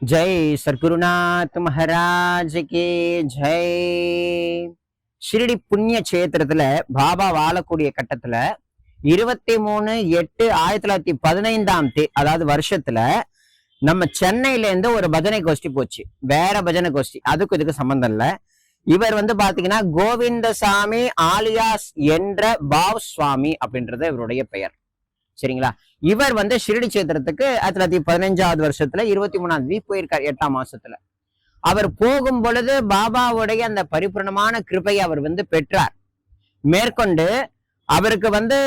ஜெய் சர்க்குருநாத் மகாராஜ் கே ஜெய் ஷிரடி புண்ணிய கஷேத்திரத்துல பாபா வாழக்கூடிய கட்டத்துல இருபத்தி மூணு எட்டு ஆயிரத்தி தொள்ளாயிரத்தி பதினைந்தாம் தே அதாவது வருஷத்துல நம்ம சென்னையில இருந்து ஒரு பஜனை கோஷ்டி போச்சு. வேற பஜனை கோஷ்டி. அதுக்கும் இதுக்கு சம்பந்தம் இல்ல. இவர் வந்து பாத்தீங்கன்னா கோவிந்தசாமி ஆலியாஸ் என்ற பாவ் சுவாமி அப்படின்றது இவருடைய பெயர். சரிங்களா? இவர் வந்து ஷிரடி சேத்திரத்துக்கு ஆயிரத்தி தொள்ளாயிரத்தி பதினஞ்சாவது வருஷத்துல இருபத்தி மூணாம் தேதி போயிருக்கார் எட்டாம் மாசத்துல. அவர் போகும் பொழுது பாபாவுடைய அந்த பரிபூர்ணமான கிருபையை அவர் வந்து பெற்றார். மேற்கொண்டு அவருக்கு வந்து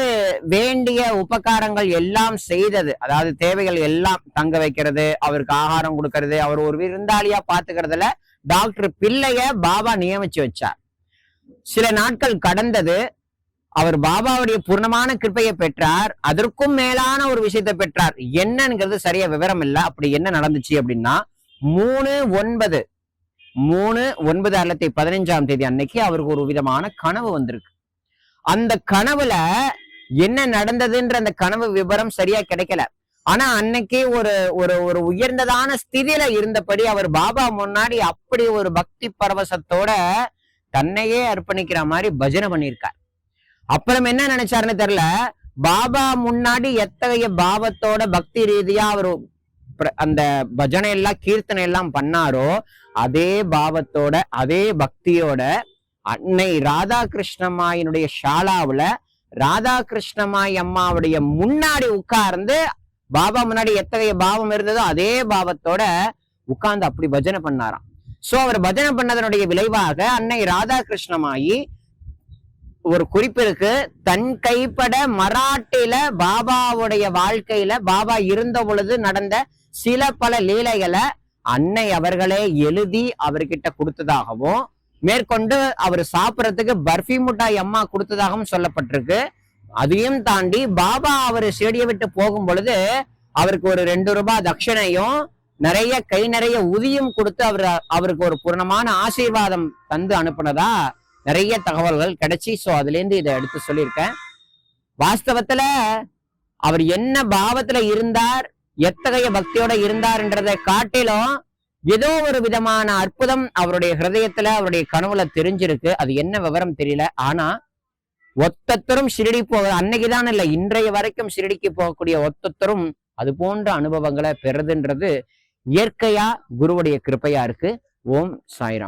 வேண்டிய உபகாரங்கள் எல்லாம் செய்தது. அதாவது தேவைகள் எல்லாம் தங்க வைக்கிறது அவருக்கு ஆகாரம் கொடுக்கறது அவர் ஒரு விருந்தாளியா பாத்துக்கிறதுல டாக்டர் பிள்ளைய பாபா நியமிச்சு வச்சார். சில நாட்கள் கடந்தது அவர் பாபாவுடைய பூர்ணமான கிருப்பையை பெற்றார் அதற்கும் மேலான ஒரு விஷயத்தை பெற்றார். என்னங்கிறது சரியா விவரம் இல்ல. அப்படி என்ன நடந்துச்சு அப்படின்னா மூணு ஒன்பது மூணு ஒன்பது ஆயிரத்தி பதினைஞ்சாம் தேதி அன்னைக்கு அவருக்கு ஒரு விதமான கனவு வந்திருக்கு. அந்த கனவுல என்ன நடந்ததுன்ற அந்த கனவு விவரம் சரியா கிடைக்கல. ஆனா அன்னைக்கு ஒரு ஒரு ஒரு உயர்ந்ததான ஸ்திதியில இருந்தபடி அவர் பாபா முன்னாடி அப்படி ஒரு பக்தி பரவசத்தோட தன்னையே அர்ப்பணிக்கிற மாதிரி பஜனை பண்ணியிருக்கார். அப்புறம் என்ன நினைச்சாருன்னு தெரியல? பாபா முன்னாடி எத்தகைய பாவத்தோட பக்தி ரீதியா அவர் அந்த பஜனை எல்லாம் கீர்த்தனை எல்லாம் பண்ணாரோ அதே பாவத்தோட அதே பக்தியோட அன்னை ராதாகிருஷ்ணமாயினுடைய ஷாலாவுல ராதாகிருஷ்ணமாய் அம்மாவுடைய முன்னாடி உட்கார்ந்து பாபா முன்னாடி எத்தகைய பாவம் இருந்ததோ அதே பாவத்தோட உட்கார்ந்து அப்படி பஜனை பண்ணாராம். சோ அவர் பஜனை பண்ணதனுடைய விளைவாக அன்னை ராதாகிருஷ்ணமாயி ஒரு குறிப்பு இருக்கு. தன் கைப்பட மராட்டில பாபாவுடைய வாழ்க்கையில பாபா இருந்த பொழுது நடந்த சில பல லீலைகளை அன்னை அவர்களே எழுதி அவர்கிட்ட கொடுத்ததாகவும் மேற்கொண்டு அவர் சாப்பிட்றதுக்கு பர்ஃபி முட்டாய் அம்மா கொடுத்ததாகவும் சொல்லப்பட்டிருக்கு. அதையும் தாண்டி பாபா அவர் செடியை விட்டு போகும் பொழுது அவருக்கு ஒரு ரெண்டு ரூபாய் தட்சிணையும் நிறைய கை நிறைய உதியும் கொடுத்து அவர் அவருக்கு ஒரு பூர்ணமான ஆசீர்வாதம் தந்து அனுப்புனதா நிறைய தகவல்கள் கிடைச்சி சோ அதுல இருந்து இதை எடுத்து சொல்லியிருக்கேன். வாஸ்தவத்துல அவர் என்ன பாவத்துல இருந்தார் எத்தகைய பக்தியோட இருந்தார்ன்றதை காட்டிலும் ஏதோ ஒரு விதமான அற்புதம் அவருடைய ஹிருதயத்துல அவருடைய கனவுல தெரிஞ்சிருக்கு. அது என்ன விவரம் தெரியல. ஆனா ஒத்தத்தரும் ஷிரடி போக அன்னைக்குதான் இல்ல இன்றைய வரைக்கும் ஷிரடிக்கு போகக்கூடிய ஒத்தத்தரும் அது போன்ற அனுபவங்களை பெறுதுன்றது இயற்கையா குருவுடைய கிருப்பையா இருக்கு. ஓம் சாய்ராம்.